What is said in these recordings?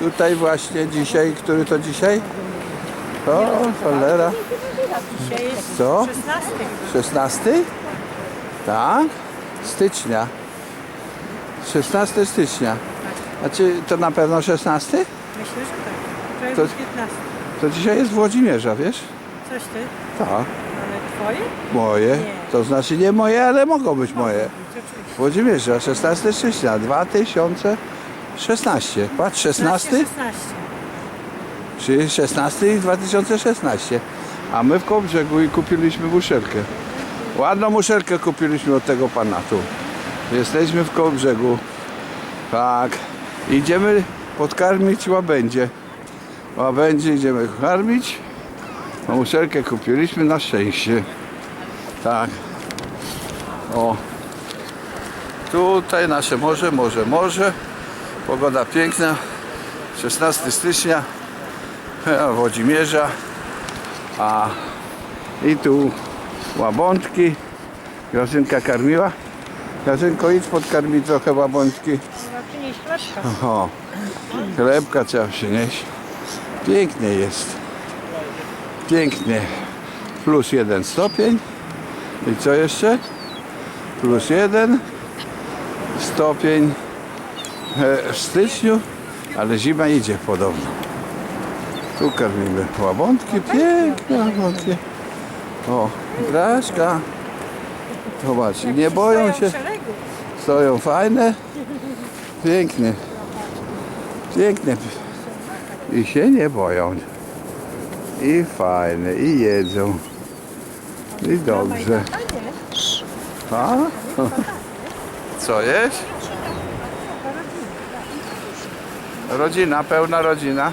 Tutaj właśnie dzisiaj, który to dzisiaj? O, cholera. Dzisiaj jest Co? 16. 16? Tak? Stycznia. 16 stycznia. A czy to na pewno 16? Myślę, że tak. Wczoraj To- był 15. To dzisiaj jest Włodzimierza, wiesz? Coś ty? Tak. Ale twoje? Moje. Nie. To znaczy nie moje, ale mogą być moje. Oczywiście. Włodzimierza, 16 stycznia 2016. Patrz, 16? 16. Czyli 16 i 2016. A my w Kołbrzegu i kupiliśmy muszelkę. Ładną muszelkę kupiliśmy od tego pana tu. Jesteśmy w Kołbrzegu. Tak. Idziemy podkarmić łabędzie. Łabędzie idziemy karmić. A muszelkę kupiliśmy na szczęście. Tak. O. Tutaj nasze morze, morze, morze. Pogoda piękna. 16 stycznia. Włodzimierza, a i tu łabączki. Grażynka karmiła. Grażynko, idź podkarmić trochę łabączki. Trzeba przynieść chlebka. Trzeba przynieść. Pięknie jest. Pięknie. Plus jeden stopień. I co jeszcze? Plus jeden stopień w styczniu, ale zima idzie podobno. Tu karmimy łabątki, piękne łabątki. O, Graszka. Zobacz, nie boją się. Stoją fajne. Pięknie. Pięknie. I się nie boją. I fajne, i jedzą. I dobrze. A? Co jest? Rodzina, pełna rodzina.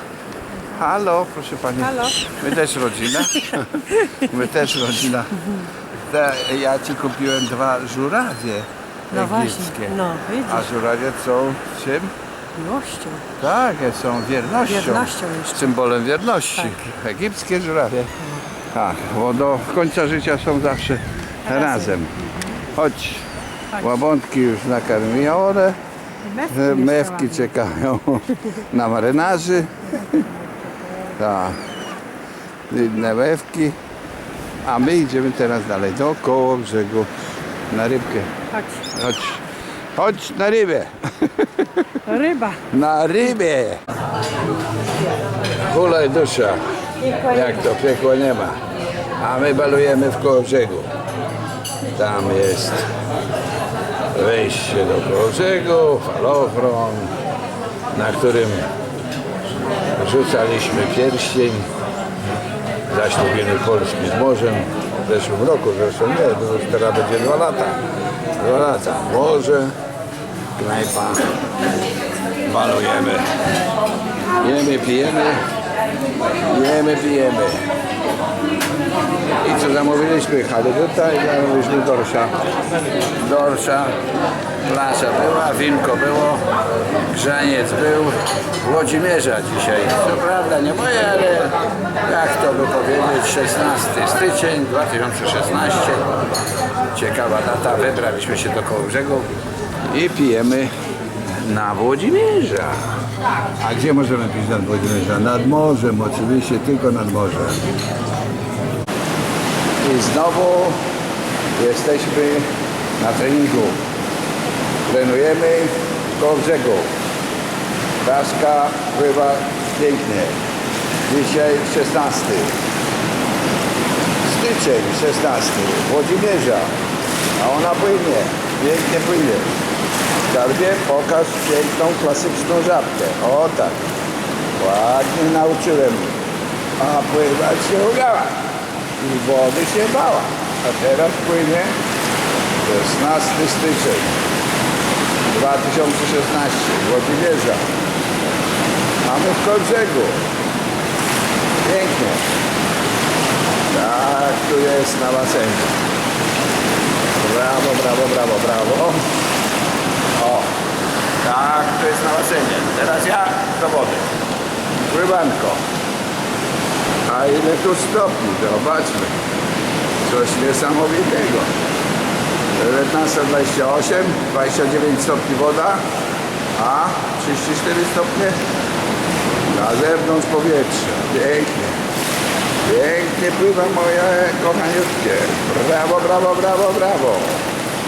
Halo, proszę pani. Halo. My też rodzina. My też rodzina. Te, ja ci kupiłem dwa żurawie No właśnie, egipskie. no widzisz, A żurawie są czym? miłością. Tak, są wiernością. Wiernością jeszcze. Symbolem wierności. Egipskie żurawie. Tak, bo do końca życia są zawsze razem. Chodź. Łabątki już nakarmione. Mewki, E, Mewki ładne. czekają na marynarzy. Tak. Inne mewki. A my idziemy teraz dalej dookoło brzegu na rybkę. Chodź. Chodź. Chodź na rybę. Ryba. Na rybę. Hulaj dusza. Jak to piekło nie ma. A my balujemy w koło brzegu. Tam jest wejście do koło brzegu, falochron, na którym rzucaliśmy pierścień zaślubiny Polski z morzem w zeszłym roku, zresztą nie, to już teraz będzie dwa lata. Dwa lata. Morze, knajpa, malujemy. Jemy, pijemy, jemy, pijemy. I co zamówiliśmy? Halibutta i zamówiliśmy dorsza. Dorsza, plaża była, winko było, grzaniec był. Włodzimierza dzisiaj. Co prawda nie moje, ale jak to by powiedzieć, 16 styczeń 2016. Ciekawa data, wybraliśmy się do koło brzegu i pijemy na Włodzimierza. A gdzie możemy pić nad Włodzimierza? Nad morzem, oczywiście, tylko nad morzem. I znowu jesteśmy na treningu. Trenujemy koło brzegu. Daszka pływa pięknie. Dzisiaj 16. Styczeń 16. Włodzimierza. A ona płynie. Pięknie płynie. Skarbie, pokaż piękną, klasyczną żabkę. O tak. Ładnie nauczyłem. A pływać się umiała. I wody się bała. A teraz płynie 16 styczeń 2016. Włodzimierza. Mamy w Kołbrzegu. Pięknie. Tak, tu jest na basenie. Brawo, brawo, brawo, brawo. O, tak, to jest na. Teraz ja do wody. Pływanko. A ile tu stopni? Zobaczmy. Coś niesamowitego. 19,28, 29 stopni woda, a 34 stopnie A zewnątrz powietrze. Pięknie. Pięknie pływa moje kochaniutkie. Brawo, brawo, brawo, brawo.